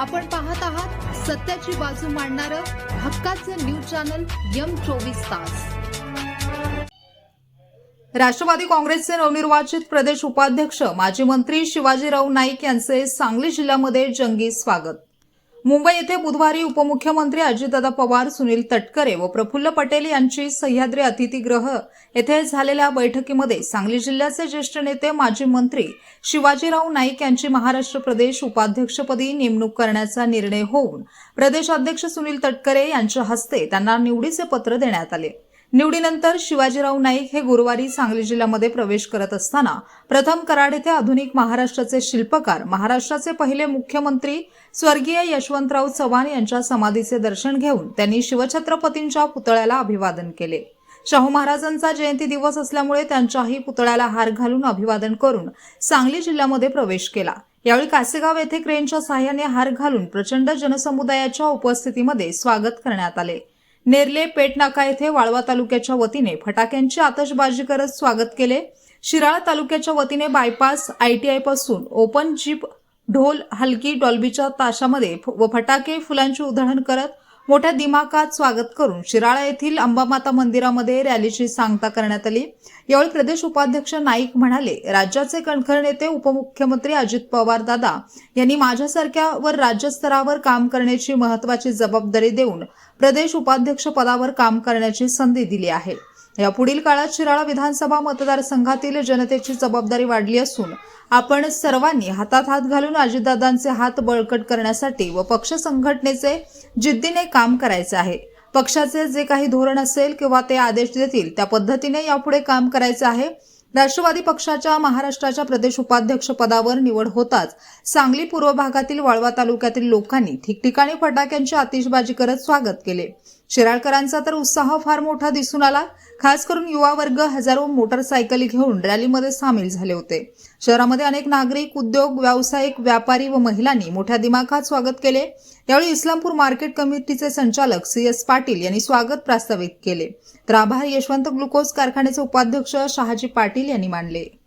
आपण पाहत आहात सत्याची बाजू मांडणारं हक्काचं न्यूज चॅनल यम चोवीस तास. राष्ट्रवादी काँग्रेसचे नवनिर्वाचित प्रदेश उपाध्यक्ष माजी मंत्री शिवाजीराव नाईक यांचे सांगली जिल्ह्यामध्ये जंगी स्वागत. मुंबई येथे बुधवारी उपमुख्यमंत्री अजितदादा पवार सुनील तटकरे व प्रफुल्ल पटेल यांची सह्याद्री अतिथीगृह येथे झालेल्या बैठकीमध्ये सांगली जिल्ह्याचे ज्येष्ठ नेते माजी मंत्री शिवाजीराव नाईक यांची महाराष्ट्र प्रदेश उपाध्यक्षपदी नेमणूक करण्याचा निर्णय होऊन प्रदेशाध्यक्ष सुनील तटकरे यांच्या हस्ते त्यांना निवडीचे पत्र देण्यात आले. निवडीनंतर शिवाजीराव नाईक हे गुरुवारी सांगली जिल्ह्यामध्ये प्रवेश करत असताना प्रथम कराड येथे आधुनिक महाराष्ट्राचे शिल्पकार महाराष्ट्राचे पहिले मुख्यमंत्री स्वर्गीय यशवंतराव चव्हाण यांच्या समाधीचे दर्शन घेऊन त्यांनी शिवछत्रपतींच्या पुतळ्याला अभिवादन केले. शाहू महाराजांचा जयंती दिवस असल्यामुळे त्यांच्याही पुतळ्याला हार घालून अभिवादन करून सांगली जिल्ह्यामध्ये प्रवेश केला. यावेळी कासेगाव येथे क्रेनच्या सहाय्याने हार घालून प्रचंड जनसमुदायाच्या उपस्थितीमध्ये स्वागत करण्यात आले. नेरले पेटनाका येथे वाळवा तालुक्याच्या वतीने फटाक्यांची आतषबाजी करत स्वागत केले. शिराळा तालुक्याच्या वतीने बायपास आयटीआयपासून ओपन जीप ढोल हलकी डॉल्बीच्या ताशामध्ये व फटाके फुलांची उधळण करत मोठ्या दिमाकात स्वागत करून शिराळा येथील अंबामाता मंदिरामध्ये रॅलीची सांगता करण्यात आली. यावेळी प्रदेश उपाध्यक्ष नाईक म्हणाले राज्याचे कणखर नेते उपमुख्यमंत्री अजित पवार दादा यांनी माझ्यासारख्या वर राज्यस्तरावर काम करण्याची महत्वाची जबाबदारी देऊन प्रदेश उपाध्यक्ष पदावर काम करण्याची संधी दिली आहे. या पुढील काळात शिराळा विधानसभा मतदारसंघातील जनतेची जबाबदारी वाढली असून आपण सर्वांनी हातात हात घालून अजितदादांचे हात बळकट करण्यासाठी व पक्ष संघटनेचे जिद्दीने काम करायचे आहे. पक्षाचे जे काही धोरण असेल किंवा ते आदेश देतील त्या पद्धतीने यापुढे काम करायचे आहे. राष्ट्रवादी पक्षाच्या महाराष्ट्राच्या प्रदेश उपाध्यक्ष पदावर निवड होताच सांगली पूर्व भागातील वाळवा तालुक्यातील लोकांनी ठिकठिकाणी फटाक्यांची आतिषबाजी करत स्वागत केले. शिराळकरांचा तर उत्साह फार मोठा दिसून आला. खास करून युवा वर्ग हजारो मोटरसायकली घेऊन रॅलीमध्ये सामील झाले होते. शहरामध्ये अनेक नागरिक उद्योग व्यावसायिक व्यापारी व महिलांनी मोठ्या दिमाखात स्वागत केले. यावेळी इस्लामपूर मार्केट कमिटीचे संचालक सी एस पाटील यांनी स्वागत प्रस्तावित केले. तर आभार यशवंत ग्लुकोज कारखान्याचे उपाध्यक्ष शहाजी पाटील यांनी मानले.